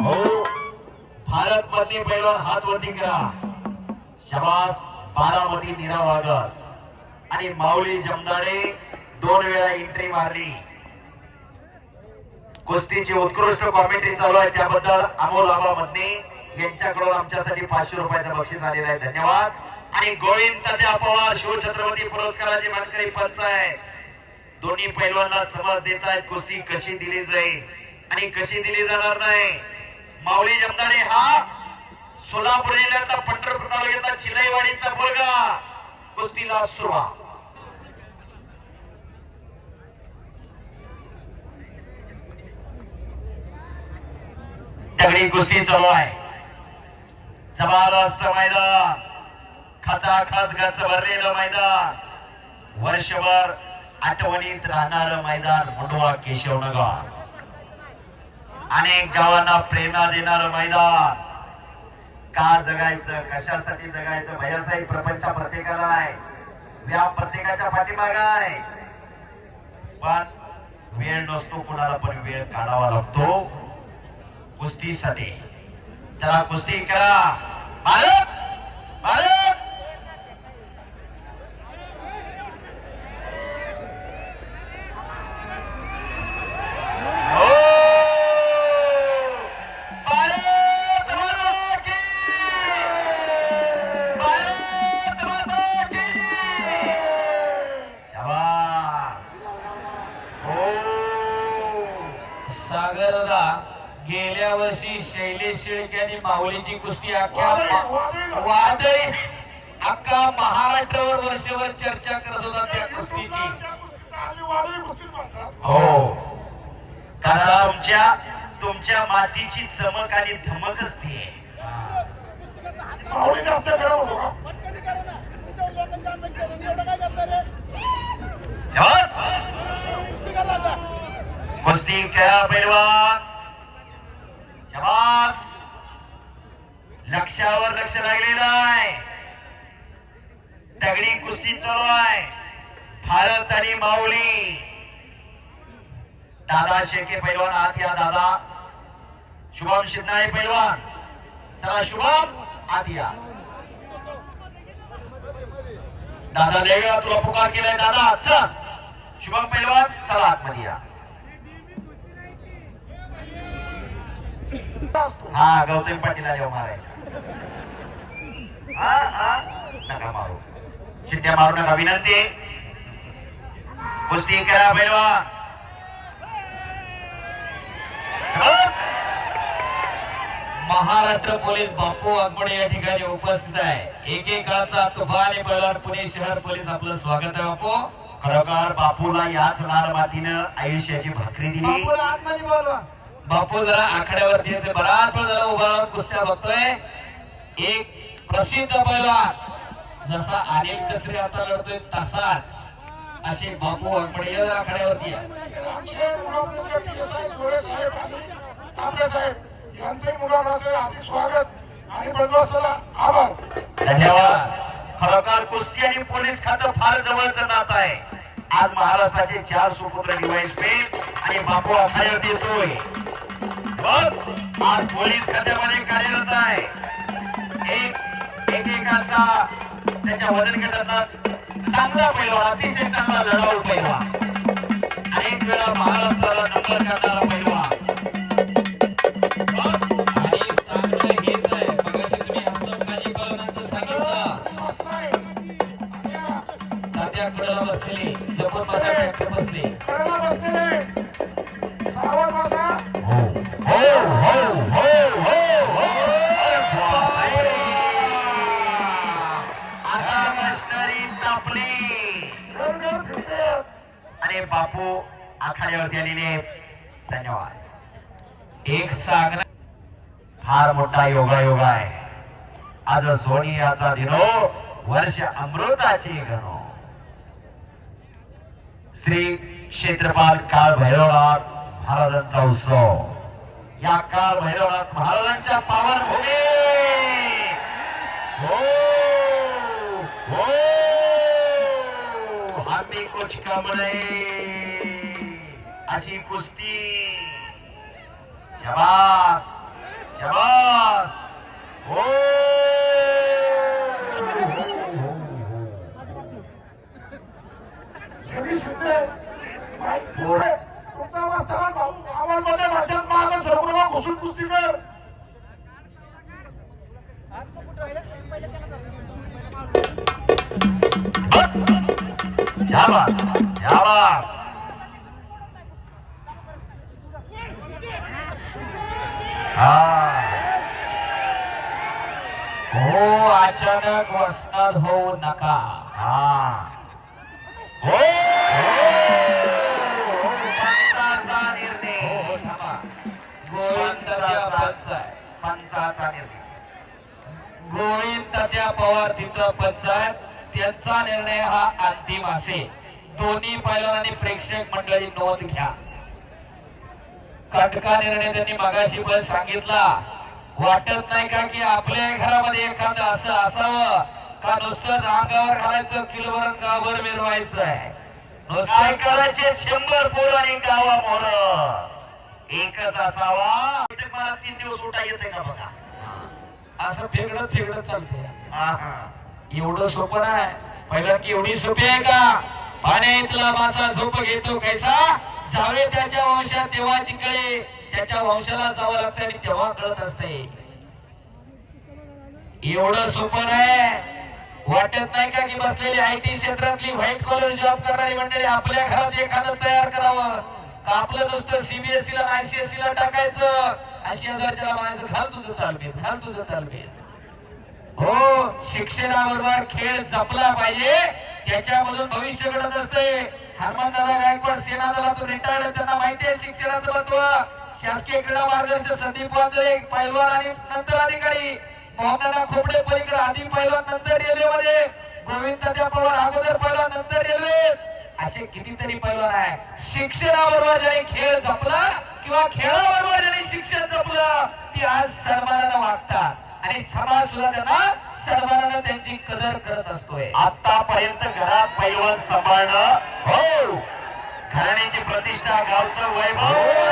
हो भारत मध्ये हात वरती करा. शबास बारामती नीरा वागस आणि माऊली जमदाडे दोन वेळा एंट्री मारली. कुस्तीची उत्कृष्ट कॉमेंट्री चालू आहे. त्याबद्दल अमोल आबा मधने यांच्याकडून आमच्यासाठी पाचशे रुपयाचं बक्षीस आलेलं आहे. धन्यवाद. आणि गोविंद पवार शिवछत्रपती पुरस्काराचे मानकरी पंच आहे. दोन्ही पैलवांना समाज देत आहेत. कुस्ती कशी दिली जाईल आणि कशी दिली जाणार नाही? माऊली जमदारे हा सोलापूर जिल्ह्यातला पंढरपूर तालुक्यातला चिलाईवाडीचा मुलगा. कुस्तीला सुरुवात. दगडी कुस्ती चालू आहे. जबरदस्त मैदान. खचाखच गच भरलेलं मैदान. वर्षभर आठवणीत राहणार मैदान मुंडवा केशवनगर अनेक गावांना प्रेरणा देणार मैदान. का जगायचं कशासाठी जगायचं? भैयासाहेब प्रपंच प्रत्येकाला आहे. व्याप प्रत्येकाच्या पाठीमाग आहे. पण वेळ नसतो कुणाला पण वेळ काढावा लागतो. कुस्तीसाठी. चला कुस्ती करा. भारत! गेल्या वर्षी शैलेश शेळके आणि माऊलीची कुस्ती अख्ख्या वादळी- अख्खा महाराष्ट्रावर वर्षभर चर्चा करत होता त्या कुस्तीची. हो. कारण तुमच्या तुमच्या मातीची चमक आणि धमक असते कुस्ती करा पैलवान. लक्ष लागलेलं आहे. तगडी कुस्ती चालू आहे. भारत आणि माऊली. दादा शेके पैलवान आत या दादा. शुभम शिंदे पैलवान. चला शुभम आत या. दादा लय तुला पुकार केलाय दादा. चल. शुभम पैलवान चला आतमध्ये या. हा गौतम पाटील आले हो महाराज नका मारू. शिट्ट्या मारू नका. विनंती. कुस्ती करा बस. महाराष्ट्र पोलीस बापू वाघमोडे या ठिकाणी उपस्थित आहे. एकेकाचा तुफान पैलवान पुणे शहर पोलीस आपलं स्वागत आहे बापू. खरोखर बापूला याच लाल मातीनं आयुष्याची भाकरी दिली. बोलवा. बापू जरा आखाड्यावरती बराच वेळ जरा उभा राहून कुस्त्या बघतोय. एक प्रसिद्ध पैलवान जसा अनिल कचरे आता लढतोय तसाच असे बापू वाघमोडे या आखाड्यावरती धन्यवाद. खरोखर कुस्ती आणि पोलीस खातं फार जवळचं नातं आहे. आज महाराष्ट्राचे चार सुपुत्र डिवाइस पेन आणि बापू आखाड्यावर येतोय. बस. आज पोलीस खात्यामध्ये कार्यरत त्याचा त्याच्या वजन गटातला चांगला पैलवान अतिशय चांगला लढाऊ पैलवान अनेक वेळा महाराष्ट्राला आखाड्यावरती आलेले धन्यवाद. एक सांगणं फार मोठा योगा योगा आहे. आज सोनियाचा दिनो वर्ष अमृताची गणो. श्री क्षेत्रपाल काळ भैरवनाथ महाराजांचा उत्सव. या काळ भैरवनाथ महाराजांच्या पावन भूमी हो! हो! आम्ही कुछ कम नहीं अशी कुस्ती. शबास. शबास. हो. घुसून कुस्ती कर. शाबास. शाबास. हा. हो अचानक वसनात होऊ नका. हा. हो. निर्णय. हो, थांबा. गोविंद तात्या पंचायत पंचाचा निर्णय. गोविंद तात्या पवार तिथं पंचायत त्यांचा निर्णय हा अंतिम असेल. दोन्ही पैलवान आणि प्रेक्षक मंडळी नोंद घ्या. कटका निर्णय त्यांनी मगाशी पण सांगितला. वाटत नाही का की आपल्या घरामध्ये एखादं असं असावं? का नुसतंच अंगावर घालायचं किलोभर गावभर मिरवायचं आहे? नुसतं करायचे शंभर पोर आणि गावा मोर. एकच असावा. मला तीन दिवस उठा येते का बघा? असं फेगडत फेगडत चालते एवढं सोपं नाही. पहिलं की एवढी सोपी आहे का? पाण्यातला मासा झोप घेतो कैसा? जावे त्याच्या वंशात तेव्हा जिंकळे त्याच्या वंशाला जावं लागतं आणि तेव्हा कळत असते एवढं सोपं नाही. वाटत नाही का की बसलेली आय टी क्षेत्रातली व्हाईट कॉलर जॉब करणारी मंडळी आपल्या घरात एखादं तयार करावं? का आपलं नुसतं सीबीएसई ला आयसीएसई ला टाकायचं? अशी हजारच्या म्हणायचं घाल तुझं तालमीत घाल तुझं तालमीत हो शिक्षणाबरोबर खेळ जपला पाहिजे. त्याच्यामधून भविष्य घडत असते हनुमंतदादा गायकवाड सेना दलातून रिटायर्ड त्यांना माहिती आहे शिक्षणाचं महत्त्व. शासकीय क्रीडा मार्गदर्शक संदीप वांजळे पैलवान आणि नंतर अधिकारी. मोहनदादा खोपडे पलीकडे आधी पैलवान नंतर रेल्वेमध्ये गोविंद त्या पवार अगोदर पैलवान नंतर रेल्वे असे कितीतरी पैलवान आहे. शिक्षणाबरोबर ज्याने खेळ जपला किंवा खेळाबरोबर ज्याने शिक्षण जपलं ती आज सन्मानानं वागतात. आणि समाज सुद्धा त्यांना सन्मानानं त्यांची कदर करत असतोय. आतापर्यंत घरात पैलवान सांभाळणं त्यांची प्रतिष्ठा गावचं वैभव.